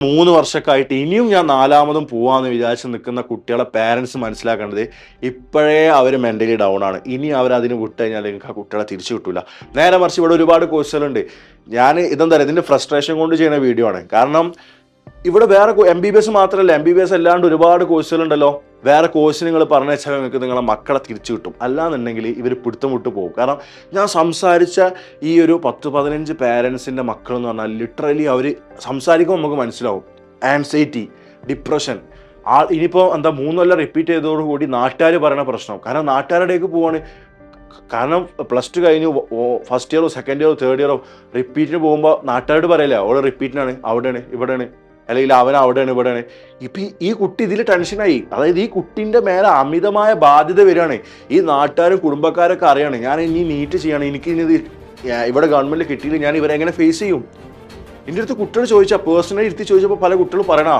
മൂന്ന് വർഷക്കായിട്ട് ഇനിയും ഞാൻ നാലാമതും പോവാന്ന് വിചാരിച്ച് നിൽക്കുന്ന കുട്ടികളെ പാരൻസ് മനസ്സിലാക്കേണ്ടത് ഇപ്പോഴേ അവർ മെന്റലി ഡൗൺ ആണ്. ഇനി അവർ അതിന് വിട്ട് കഴിഞ്ഞാൽ നിങ്ങൾക്ക് ആ കുട്ടികളെ തിരിച്ചു കിട്ടില്ല നേരെ മറിച്ച് ഇവിടെ ഒരുപാട് കോഴ്സുകളുണ്ട് ഞാൻ ഇതെന്താ പറയുക ഇതിന്റെ ഫ്രസ്ട്രേഷൻ കൊണ്ട് ചെയ്യുന്ന വീഡിയോ ആണ്. കാരണം ഇവിടെ വേറെ എം ബി ബി എസ് മാത്രമല്ല എം ബി ബി എസ് അല്ലാണ്ട് ഒരുപാട് കോഴ്സുകളുണ്ടല്ലോ വേറെ കോഴ്സ് നിങ്ങൾ പറഞ്ഞു വെച്ചാൽ നിങ്ങൾക്ക് നിങ്ങളെ മക്കളെ തിരിച്ചു കിട്ടും. അല്ലാന്നുണ്ടെങ്കിൽ ഇവർ പിടുത്തം വിട്ടു പോകും. കാരണം ഞാൻ സംസാരിച്ച ഈ ഒരു പത്ത് പതിനഞ്ച് പേരൻസിന്റെ മക്കൾ എന്ന് പറഞ്ഞാൽ ലിറ്ററലി അവർ സംസാരിക്കുമ്പോൾ നമുക്ക് മനസ്സിലാവും. ആൻസൈറ്റി ഡിപ്രഷൻ ആ ഇനിയിപ്പോൾ എന്താ മൂന്നൊല്ലം റിപ്പീറ്റ് ചെയ്തതോടുകൂടി നാട്ടുകാർ പറയുന്ന പ്രശ്നം. കാരണം നാട്ടുകാരുടെയൊക്കെ പോവാണ്. കാരണം പ്ലസ് ടു കഴിഞ്ഞ് ഫസ്റ്റ് ഇയറോ സെക്കൻഡ് ഇയറോ തേർഡ് ഇയറോ റിപ്പീറ്റിന് പോകുമ്പോൾ നാട്ടുകാരോട് പറയില്ല ഓൾ റിപ്പീറ്റിനാണ് അവിടെയാണ് ഇവിടെയാണ്. അല്ലെങ്കിൽ അവൻ അവിടെയാണ് ഇവിടെയാണ്. ഇപ്പം ഈ കുട്ടി ഇതിൽ ടെൻഷനായി. അതായത് ഈ കുട്ടിന്റെ മേലെ അമിതമായ ബാധ്യത വരികയാണ്. ഈ നാട്ടുകാരും കുടുംബക്കാരൊക്കെ അറിയാണ് ഞാൻ ഇനി നീറ്റ് ചെയ്യണം എനിക്ക് ഇനി ഇവിടെ ഗവൺമെന്റ് കിട്ടിയില്ല ഞാൻ ഇവരെങ്ങനെ ഫേസ് ചെയ്യും? എന്റെ അടുത്ത് കുട്ടികൾ ചോദിച്ചാൽ പേഴ്സണലി ഇരുത്തി ചോദിച്ചപ്പോൾ പല കുട്ടികളും പറയണ